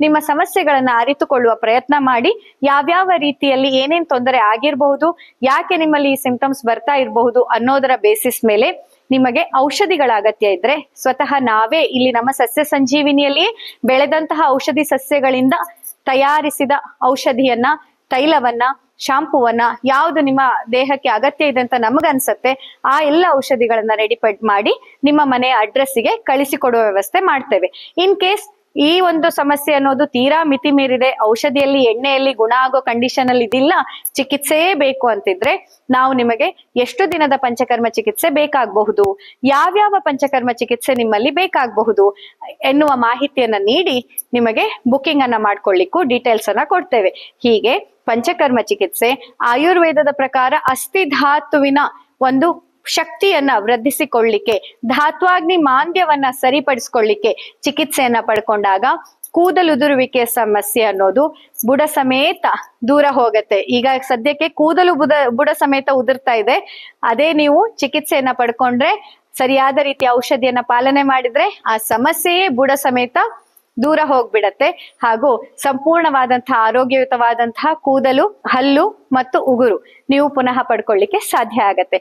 ನಿಮ್ಮ ಸಮಸ್ಯೆಗಳನ್ನ ಅರಿತುಕೊಳ್ಳುವ ಪ್ರಯತ್ನ ಮಾಡಿ, ಯಾವ್ಯಾವ ರೀತಿಯಲ್ಲಿ ಏನೇನ್ ತೊಂದರೆ ಆಗಿರಬಹುದು, ಯಾಕೆ ನಿಮ್ಮಲ್ಲಿ ಈ ಸಿಂಪ್ಟಮ್ಸ್ ಬರ್ತಾ ಇರಬಹುದು ಅನ್ನೋದರ ಬೇಸಿಸ್ ಮೇಲೆ ನಿಮಗೆ ಔಷಧಿಗಳ ಅಗತ್ಯ ಇದ್ರೆ ಸ್ವತಃ ನಾವೇ ಇಲ್ಲಿ ನಮ್ಮ ಸಸ್ಯ ಸಂಜೀವಿನಿಯಲ್ಲಿ ಬೆಳೆದಂತಹ ಔಷಧಿ ಸಸ್ಯಗಳಿಂದ ತಯಾರಿಸಿದ ಔಷಧಿಯನ್ನ, ತೈಲವನ್ನ ಶಾಂಪೂವನ್ನ ಯಾವುದು ನಿಮ್ಮ ದೇಹಕ್ಕೆ ಅಗತ್ಯ ಇದೆ ಅಂತ ನಮಗನ್ಸತ್ತೆ, ಆ ಎಲ್ಲ ಔಷಧಿಗಳನ್ನ ರೆಡಿಪೇಡ್ ಮಾಡಿ ನಿಮ್ಮ ಮನೆಯ ಅಡ್ರೆಸ್ಸಿಗೆ ಕಳಿಸಿಕೊಡುವ ವ್ಯವಸ್ಥೆ ಮಾಡ್ತೇವೆ. ಇನ್ ಕೇಸ್ ಈ ಒಂದು ಸಮಸ್ಯೆ ಅನ್ನೋದು ತೀರಾ ಮಿತಿ ಮೀರಿದೆ ಔಷಧಿಯಲ್ಲಿ, ಎಣ್ಣೆಯಲ್ಲಿ ಗುಣ ಆಗೋ ಕಂಡೀಷನ್ ಅಲ್ಲಿ ಇದಿಲ್ಲ. ಚಿಕಿತ್ಸೆಯೇ ಬೇಕು ಅಂತಿದ್ರೆ ನಾವು ನಿಮಗೆ ಎಷ್ಟು ದಿನದ ಪಂಚಕರ್ಮ ಚಿಕಿತ್ಸೆ ಬೇಕಾಗಬಹುದು? ಯಾವ್ಯಾವ ಪಂಚಕರ್ಮ ಚಿಕಿತ್ಸೆ ನಿಮ್ಮಲ್ಲಿ ಬೇಕಾಗಬಹುದು? ಎನ್ನುವ ಮಾಹಿತಿಯನ್ನ ನೀಡಿ ನಿಮಗೆ ಬುಕಿಂಗ್ ಅನ್ನ ಮಾಡ್ಕೊಳ್ಳಿಕ್ಕೂ ಡೀಟೇಲ್ಸ್ ಅನ್ನ ಕೊಡ್ತೇವೆ. ಹೀಗೆ ಪಂಚಕರ್ಮ ಚಿಕಿತ್ಸೆ, ಆಯುರ್ವೇದದ ಪ್ರಕಾರ ಅಸ್ಥಿಧಾತುವಿನ ಒಂದು ಶಕ್ತಿಯನ್ನ ವೃದ್ಧಿಸಿಕೊಳ್ಳಿಕ್ಕೆ, ಧಾತ್ವಾಗ್ನಿ ಮಾಂದ್ಯವನ್ನ ಸರಿಪಡಿಸ್ಕೊಳ್ಳಿಕ್ಕೆ ಚಿಕಿತ್ಸೆಯನ್ನ ಪಡ್ಕೊಂಡಾಗ ಕೂದಲುದುರುವಿಕೆ ಸಮಸ್ಯೆ ಅನ್ನೋದು ಬುಡ ಸಮೇತ ದೂರ ಹೋಗತ್ತೆ. ಈಗ ಸದ್ಯಕ್ಕೆ ಕೂದಲು ಬುಡ ಬುಡ ಸಮೇತ ಉದುರ್ತಾ ಇದೆ. ಅದೇ ನೀವು ಚಿಕಿತ್ಸೆಯನ್ನ ಪಡ್ಕೊಂಡ್ರೆ ಸರಿಯಾದ ರೀತಿಯ ಔಷಧಿಯನ್ನ ಪಾಲನೆ ಮಾಡಿದ್ರೆ ಆ ಸಮಸ್ಯೆಯೇ ಬುಡ ಸಮೇತ ದೂರ ಹೋಗ್ಬಿಡತ್ತೆ. ಹಾಗೂ ಸಂಪೂರ್ಣವಾದಂತಹ ಆರೋಗ್ಯಯುತವಾದಂತಹ ಕೂದಲು, ಹಲ್ಲು ಮತ್ತು ಉಗುರು ನೀವು ಪುನಃ ಪಡ್ಕೊಳ್ಳಿಕ್ಕೆ ಸಾಧ್ಯ ಆಗತ್ತೆ.